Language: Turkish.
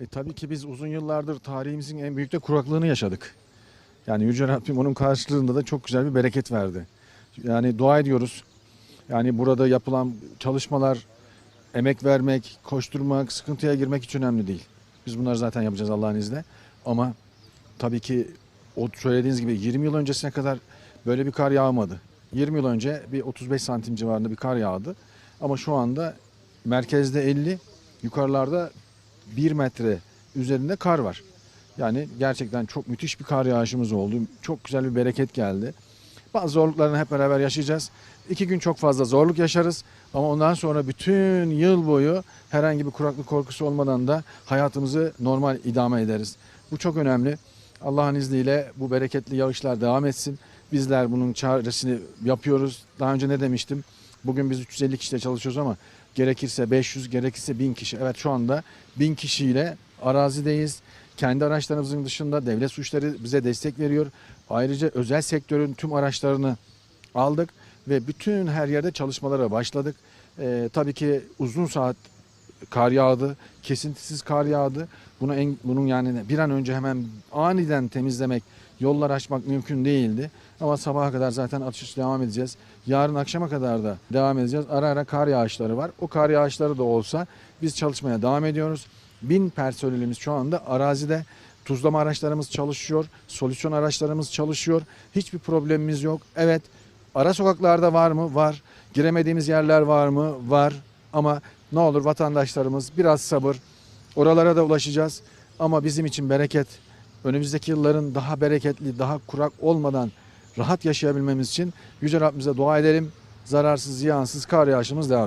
E, tabii ki biz uzun yıllardır tarihimizin en büyük de kuraklığını yaşadık. Yani Yüce Rabbim onun karşılığında da çok güzel bir bereket verdi. Yani dua ediyoruz. Yani burada yapılan çalışmalar, emek vermek, koşturmak, sıkıntıya girmek hiç önemli değil. Biz bunları zaten yapacağız Allah'ın izniyle. Ama tabii ki o söylediğiniz gibi 20 yıl öncesine kadar böyle bir kar yağmadı. 20 yıl önce bir 35 santim civarında bir kar yağdı. Ama şu anda merkezde 50, yukarılarda 1 metre üzerinde kar var. Yani gerçekten çok müthiş bir kar yağışımız oldu. Çok güzel bir bereket geldi. Bazı zorluklarını hep beraber yaşayacağız. İki gün çok fazla zorluk yaşarız. Ama ondan sonra bütün yıl boyu herhangi bir kuraklık korkusu olmadan da hayatımızı normal idame ederiz. Bu çok önemli. Allah'ın izniyle bu bereketli yağışlar devam etsin. Bizler bunun çaresini yapıyoruz. Daha önce ne demiştim? Bugün biz 350 kişiyle çalışıyoruz ama gerekirse 500, gerekirse 1000 kişi. Evet şu anda 1000 kişiyle arazideyiz. Kendi araçlarımızın dışında devlet suçları bize destek veriyor. Ayrıca özel sektörün tüm araçlarını aldık ve bütün her yerde çalışmalara başladık. Ee, tabii ki uzun saat kar yağdı, kesintisiz kar yağdı. Bunu en, bunun yani bir an önce hemen aniden temizlemek, yollar açmak mümkün değildi. Ama sabaha kadar zaten atış devam edeceğiz. Yarın akşama kadar da devam edeceğiz. Ara ara kar yağışları var. O kar yağışları da olsa biz çalışmaya devam ediyoruz. Bin personelimiz şu anda arazide. Tuzlama araçlarımız çalışıyor. Solüsyon araçlarımız çalışıyor. Hiçbir problemimiz yok. Evet ara sokaklarda var mı? Var. Giremediğimiz yerler var mı? Var. Ama ne olur vatandaşlarımız biraz sabır. Oralara da ulaşacağız. Ama bizim için bereket. Önümüzdeki yılların daha bereketli, daha kurak olmadan rahat yaşayabilmemiz için Yüce Rabbimize dua edelim. Zararsız, ziyansız kar yağışımız devam